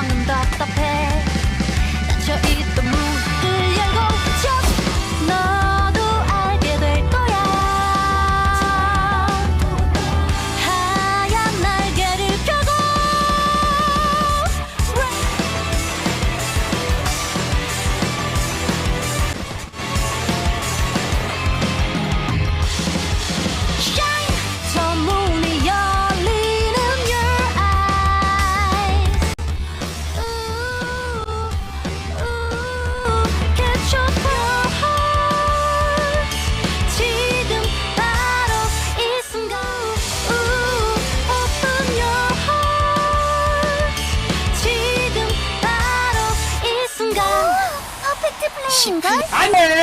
넌 답답해. 파트 플레이인걸? 안돼.